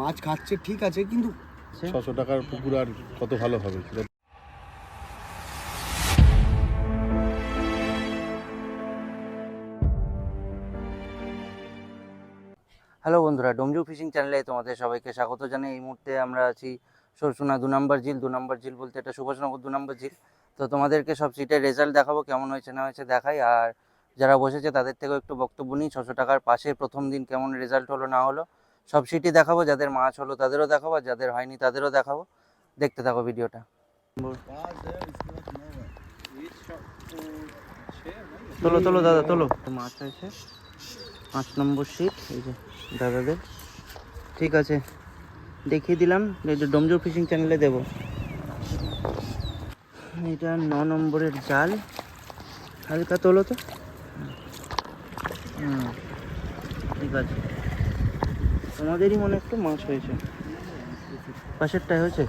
মাছ খাচ্ছে ঠিক আছে কিন্তু ছশো টাকার পুকুর আর কত ভালো হবে? হ্যালো বন্ধুরা ডোমজু ফিশিং চ্যানেলে তোমাদের সবাইকে স্বাগত জানাই। এই মুহূর্তে আমরা আছি সরসুনা দু নম্বর ঝিল। দু নম্বর ঝিল বলতে এটা সুভাষনগর দু নম্বর ঝিল। তো তোমাদেরকে সব সিটের রেজাল্ট দেখাবো কেমন হয়েছে না হয়েছে দেখাই। আর যারা বসেছে তাদের থেকেও একটু বক্তব্য নিই। ছশো টাকার পাশে প্রথম দিন কেমন রেজাল্ট হলো না হলো। সব সিটই দেখাবো যাদের মাছ হলো তাদেরও দেখাবো যাদের হয়নি তাদেরও দেখাবো। দেখতে থাকো ভিডিওটা। তোলো তোলো দাদা তোলো। মাছ আছে পাঁচ নম্বর সিট এই যে দাদাদের। ঠিক আছে। দেখিয়ে দিলাম এই যে ডোমজোর ফিশিং চ্যানেলে দেবো। এটা ন নম্বরের জাল। হালকা তোলো তো। হুম। ঠিক আছে। তোমাদেরই মনে একটু মাছ হয়েছে। পাশেরটায় হয়েছে?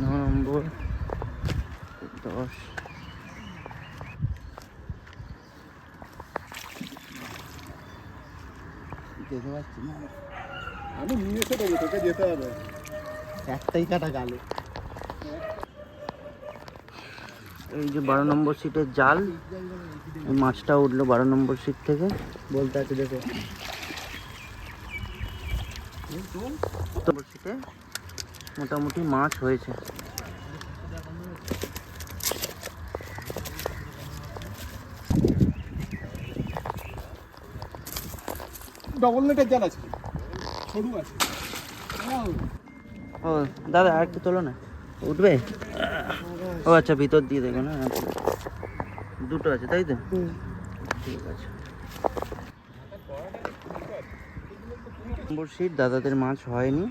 ন নম্বর দশ। যেতে পারছি না। আমি নিয়ে এসে দেবো তোকে যেতে হবে। একটাই কাটা গালে। এই যে বারো নম্বর সিটের জাল মাছটা উঠল বারো নম্বর সিট থেকে। বলতে আছে দেখো। সিটে মোটামুটি মাছ হয়েছে। ডবল নেটের জাল আছে। সরু আছে। ও দাদা আর একটু তোলো না। উঠবে? ও আচ্ছা ভিতর দিয়ে দেখো না। দুটো আছে তাই তো? ঠিক আছে। সিট দাদাদের মাছ হয়নি।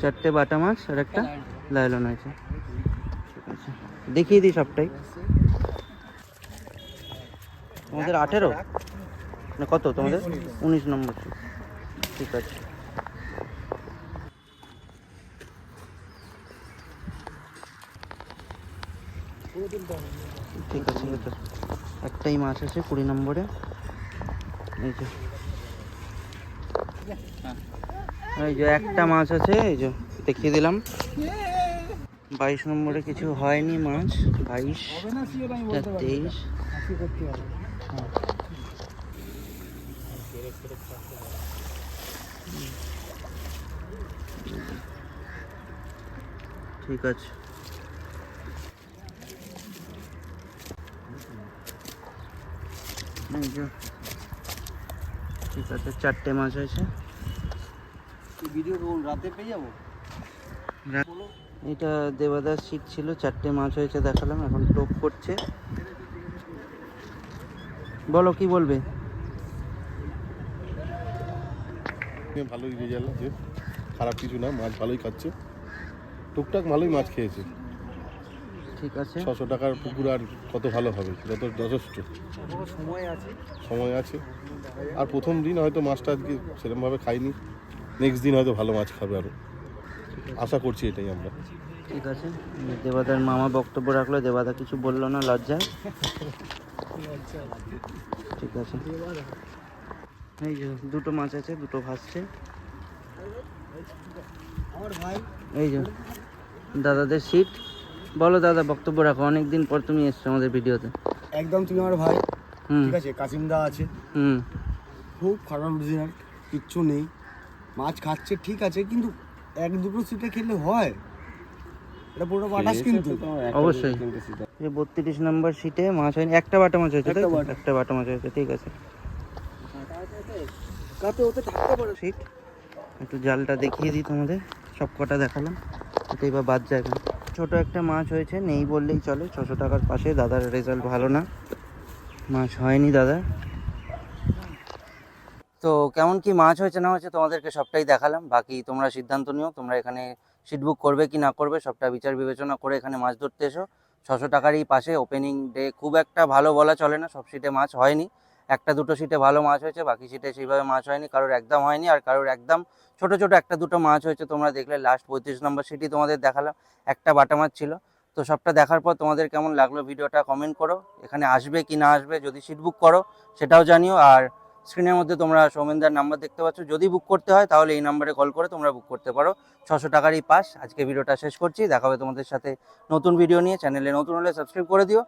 চারটে বাটা মাছ আর একটা লাইলন হয়েছে। দেখিয়ে দিই সবটাই। তোমাদের আঠেরো? না, কত? তোমাদের? উনিশ নম্বর। ঠিক আছে। ঠিক আছে একটাই মাছ আছে কুড়ি নম্বরে। এই যে। এই যে একটা মাছ আছে, এই যে দেখিয়ে দিলাম বাইশ নম্বরে কিছু হয়নি মাছ, বাইশ তেইশ। ঠিক আছে ঠিক আছে চারটে মাছ আছে ভিডিও রাতে পেয়ে যাব? এটা দেবাদাস শীত ছিল চারটে মাছ হয়েছে দেখালাম এখন টোপ করছে। বলো কি বলবে? ভালোই রেজাল্ট আছে। খারাপ কিছু না মাছ ভালোই খাচ্ছে। টুকটাক ভালোই মাছ খেয়েছে। ঠিক আছে। ছশো টাকার পুকুর আর কত ভালো হবে? সেটা তো যথেষ্ট। সময় আছে। সময় আছে। আর প্রথম দিন হয়তো মাছটা আজকে সেরকমভাবে খাইনি। নেক্সট দিন হয়তো ভালো মাছ খাবে আরও আশা করছি এটাই আমরা। ঠিক আছে। দেবাদার মামা বক্তব্য রাখল দেবাদা কিছু বলল না লজ্জায়? ঠিক আছে। এই যে দুটো মাছ আছে দুটো ভাসছে। আমার ভাই। এই যে দাদাদের সিট বলো দাদা বক্তব্য রাখো অনেক দিন পর তুমি এসছো আমাদের ভিডিওতে। একদম তুমি আমার ভাই হুম। ঠিক আছে কাসিমদা আছে। হুম। খুব খারাপ রেজাল্ট কিচ্ছু নেই। মাছ খাচ্ছে ঠিক আছে কিন্তু এক দুটো সিটে খেলে হয়। এটা পুরো বাটাস কিন্তু। অবশ্যই। এই বত্রিশ নম্বর সিটে মাছ হয়নি একটা বাটা মাছ হয়েছে তাই একটা তো? বাটা। একটা বাটা মাছ হয়েছে ঠিক আছে। কাতে ওতে থাকতে পারে। সিট একটু জালটা দেখিয়ে দিই তোমাদের সব কটা দেখালাম। এটাই বা বাদ যায় ছোট একটা মাছ হয়েছে, নেই বললেই চলে। ছশো টাকার পাশে দাদার রেজাল্ট ভালো না। মাছ হয়নি দাদা। তো কেমন কি মাছ হয়েছে না হয়েছে তোমাদেরকে সবটাই দেখালাম। বাকি তোমরা সিদ্ধান্ত নিও, তোমরা এখানে সিট বুক করবে কি না করবে, সবটা বিচার বিবেচনা করে এখানে মাছ ধরতে এসো। ছশো টাকারই পাশে ওপেনিং ডে খুব একটা ভালো বলা চলে না, সব সিটে মাছ হয়নি। একটা দুটো সিটে ভালো মাছ হয়েছে, বাকি সিটে সেইভাবে মাছ হয়নি, কারোর একদম হয়নি আর কারোর একদম ছোট ছোট একটা দুটো মাছ হয়েছে, তোমরা দেখলে লাস্ট পঁয়ত্রিশ নম্বর সিটই তোমাদের দেখালাম, একটা বাটা মাছ ছিল। তো সবটা দেখার পর তোমাদের কেমন লাগল ভিডিওটা কমেন্ট করো, এখানে আসবে কি না আসবে, যদি সিট বুক করো সেটাও জানিও, আর স্ক্রিনের মধ্যে তোমরা সৌমেনদার নাম্বার দেখতে পাচ্ছ, যদি বুক করতে হয় তাহলে এই নাম্বারে কল করে তোমরা বুক করতে পারো, ছশো টাকারই পাস আজকে ভিডিওটা শেষ করছি, দেখা হবে তোমাদের সাথে নতুন ভিডিও নিয়ে চ্যানেলে নতুন হলে সাবস্ক্রাইব করে দিও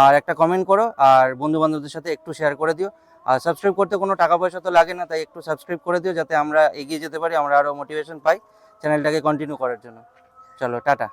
আর একটা কমেন্ট করো, আর বন্ধু বান্ধবদের সাথে একটু শেয়ার করে দিও। আর সাবস্ক্রাইব করতে কোনো টাকা পয়সা তো লাগে না, তাই একটু সাবস্ক্রাইব করে দিও, যাতে আমরা এগিয়ে যেতে পারি, আমরা আরও মোটিভেশন পাই চ্যানেলটাকে কন্টিনিউ করার জন্য। চলো, টাটা।